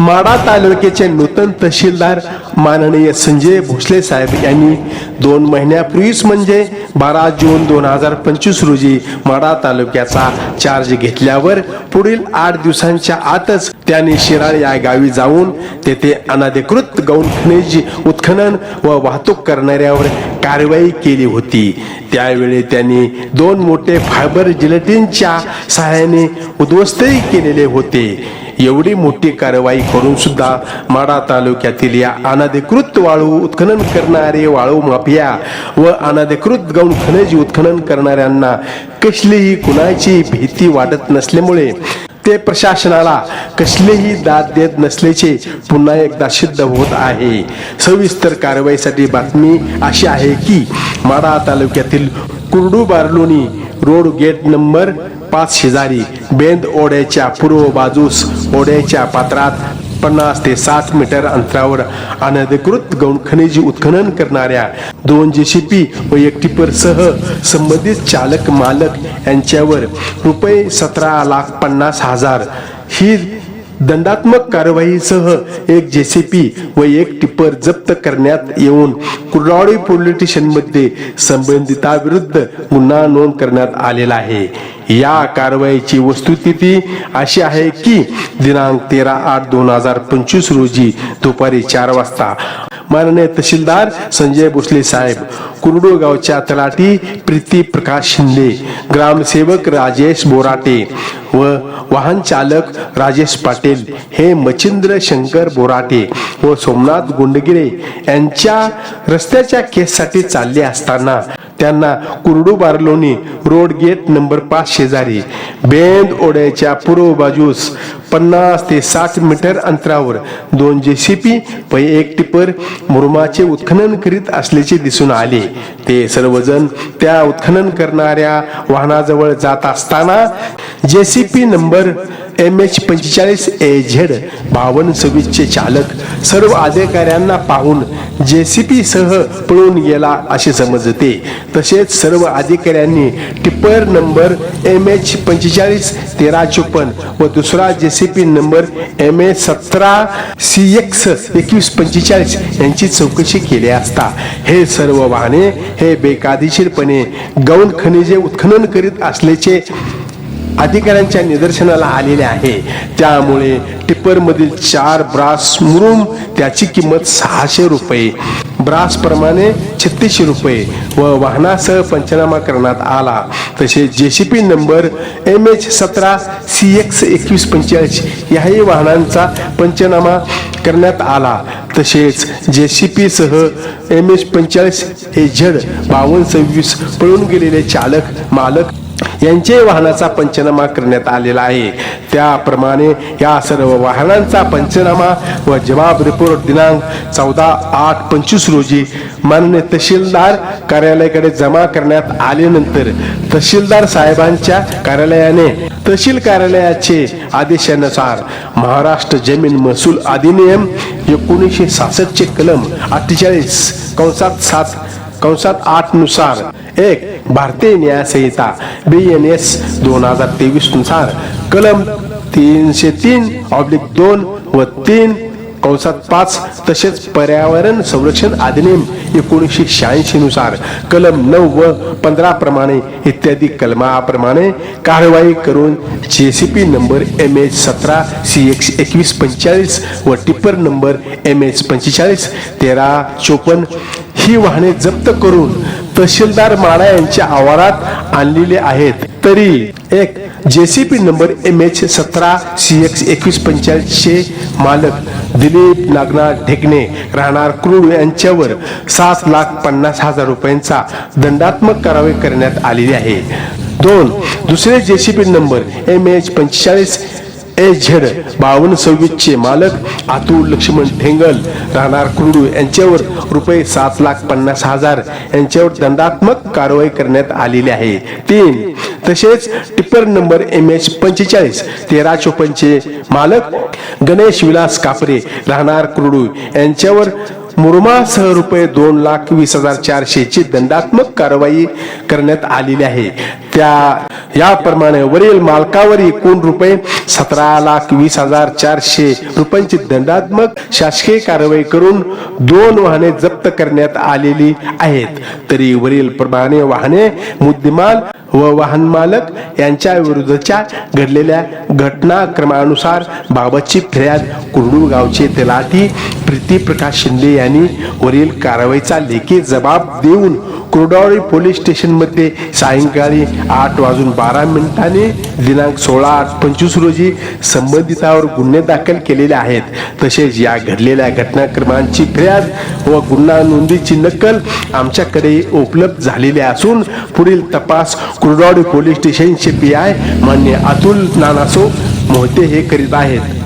माडा तालुक्याचे नूतन तहसीलदार माननीय संजय भोसले साहेब यांनी दोन महिन्यापूर्वीच म्हणजे बारा जून दोन हजार पंचवीस रोजी माडा तालुक्याचा चार्ज घेतल्यावर पुढील आठ दिवसांच्या आतच त्यांनी शिराळ या गावी जाऊन तेथे अनाधिकृत गौण खनिज उत्खनन व वाहतूक करणाऱ्यावर कारवाई केली होती. त्यावेळी त्यांनी दोन मोठे फायबर जिलेटिनच्या सहाय्याने उद्ध्वस्तही केलेले होते. एवढी मोठी कारवाई करून सुद्धा माडा तालुक्यातील या अनधिकृत वाळू उत्खनन करणारे वाळू माफिया व अनधिकृत गौण खनिज उत्खनन करणाऱ्यांना कसलीही कुणाची भीती वाटत नसल्यामुळे ते प्रशासनाला कसलेही दाद देत नसल्याचे पुन्हा एकदा सिद्ध होत आहे. सविस्तर कारवाईसाठी बातमी अशी आहे की माडा तालुक्यातील Kurdu Barloni road gate number पाच शेजारी बेंद ओढ्याच्या पूर्व बाजूस ओढ्याच्या पात्रात पन्नास ते साठ मीटर अंतरावर अनधिकृत गौण खनिज उत्खनन करणाऱ्या दोन जेसीपी व एक टिपर सह संबंधित चालक मालक यांच्यावर रुपये सतरा लाख पन्नास हजार ही दंडात्मक कारवाईसह एक जेसीपी व एक टिपर जप्त करण्यात येऊन कुर्रावडी पोलीस स्टेशनमध्ये संबंधिताविरुद्ध गुन्हा नोंद करण्यात आलेला आहे. या कारवाईची वस्तुस्थिती अशी आहे की दिनांक तेरा आठ दोन हजार पंचवीस रोजी दुपारी चार वाजता माननीय तहसीलदार संजय भोसले साहेब कुरडू गावच्या तलाठी प्रीती प्रकाश शिंदे ग्रामसेवक राजेश बोराटे व वाहन चालक राजेश पाटील हे मचिंद्र शंकर बोराटे व सोमनाथ गुंडगिरे यांच्या रस्त्याच्या केससाठी चालले असताना त्यांना Kurdu Barloni road gate number पाच शेजारी बेंद ओढ्याच्या पूर्व बाजूस पन्नास ते साठ मीटर अंतरावर दोन जेसीपी व एक टिपर मुरुमाचे उत्खनन करीत असल्याचे दिसून आले. ते सर्वजण त्या उत्खनन करणाऱ्या वाहनाजवळ जात असताना जेसीपी नंबर एम एच पंचेचाळीस ए झेड बावन्न सव्वीसचे चालक. सर्व अधिकाऱ्यांना पाहून जे सी सह पळून गेला असे समजते. तसेच सर्व अधिकाऱ्यांनी टिप्पर नंबर एम एच पंचेचाळीस तेरा चोपन्न व दुसरा J C P number M H सतरा सी एक्स एकवीस पंचेचाळीस यांची चौकशी केली असता. हे सर्व वाहने हे बेकायदेशीरपणे गौण खनिजे उत्खनन करीत असल्याचे अधिकाऱ्यांच्या निदर्शनाला आलेले आहे. त्यामुळे टिप्परमधील चार ब्रास मुरुम त्याची किंमत सहाशे रुपये. ब्रास प्रमाणे छत्तीसशे रुपये व वाहनासह पंचनामा करण्यात आला. तसेच पी नंबर एम एच सतरा सी एक्स एकवीस पंचेचाळीस याही वाहनांचा पंचनामा करण्यात आला. तसेच जे सी पीसह एम एच पंचेचाळीस ए झड बावन्न सव्वीस पळून गेलेले चालक मालक यांचे वाहनाचा पंचनामा करण्यात आलेला आहे. त्याप्रमाणे या सर्व वाहनांचा पंचनामा व जबाब रिपोर्ट दिनांक चौदा आठ पंचवीस रोजी माननीय तहसीलदार कार्यालयाकडे जमा करण्यात आल्यानंतर तहसीलदार साहेबांच्या कार्यालयाने तहसील कार्यालयाचे आदेशानुसार महाराष्ट्र जमीन महसूल अधिनियम एकोणीसशे सहासष्टचे कलम अठ्ठेचाळीस कंसात सात कंसात आठनुसार एक भारतीय न्याय संहिता बी एन एस दोन हजार तेवीसनुसार. कलम तीनशे तीन ऑब्लिक दोन व तीन कंसात पाच तसेच पर्यावरण संरक्षण अधिनियम एकोणीसशे शहाऐंशी नुसार. कलम नऊ व पंधरा प्रमाणे इत्यादी कलमाप्रमाणे कारवाई करून J C P number M H सतरा सी एक्स एकवीस पंचेचाळीस व टिप्पर नंबर एम एच पंचेचाळीस तेरा चोपन्न ही वाहने जप्त करून तहसीलदार माळा यांच्या आवारात आणलेले आहेत. तरी एक जेसीपी नंबर एम एच सतरा सी एक्स एकवीस पंचेचाळीसचे मालक दिलीप नागनाथ ढेकणे राहणार क्रूर यांच्यावर सात लाख पन्नास हजार रुपयांचा दंडात्मक कारवाई करण्यात आलेली आहे. दोन दुसरे जेसीपी नंबर एम एच पंचेचाळीस ए झेड बावन्न सव्वीसचे मालक अतुल लक्ष्मण ढेंगल राहणार कुंडू यांच्यावर रुपये सात लाख पन्नास हजार यांच्यावर दंडात्मक कारवाई करण्यात आलेली आहे. तीन तसेच टिप्पर नंबर एम एच पंचेचाळीस तेरा चोपनचे मालक गणेश विलास कापरे राहणार कुरडू यांच्यावर मुरमासह रुपये दोन लाख वीस हजार चारशेची दंडात्मक कारवाई करण्यात आलेली आहे. त्या याप्रमाणे वरील मालकावर एकूण रुपये सतरा लाख वीस हजार चारशे रुपयांची दंडात्मक शासकीय कारवाई करून दोन वाहने जप्त करण्यात आलेली आहेत. तरी वरील प्रमाणे वाहने मुद्देमाल व वाहन मालक यांच्या विरुद्धच्या घडलेल्या घटनाक्रमानुसार बाबतची फिर्याद कुर्डू गावचे तलाठी प्रीती प्रकाश शिंदे यांनी वरील कारवाईचा लेखी जबाब देऊन कुर्डावळी पोलीस स्टेशनमध्ये सायंकाळी आठ वाजून बारा मिनिटांनी दिनांक सोळा आठ पंचवीस रोजी संबंधितावर गुन्हे दाखल केलेले आहेत. तसेच या घडलेल्या घटनाक्रमांची फिर्याद व गुन्हा नोंदीची नक्कल आमच्याकडे उपलब्ध झालेली असून पुढील तपास कुर्डवाडी पोलीस स्टेशनचे पी आय मान्य अतुल नानासो मोहते हे करीत आहेत.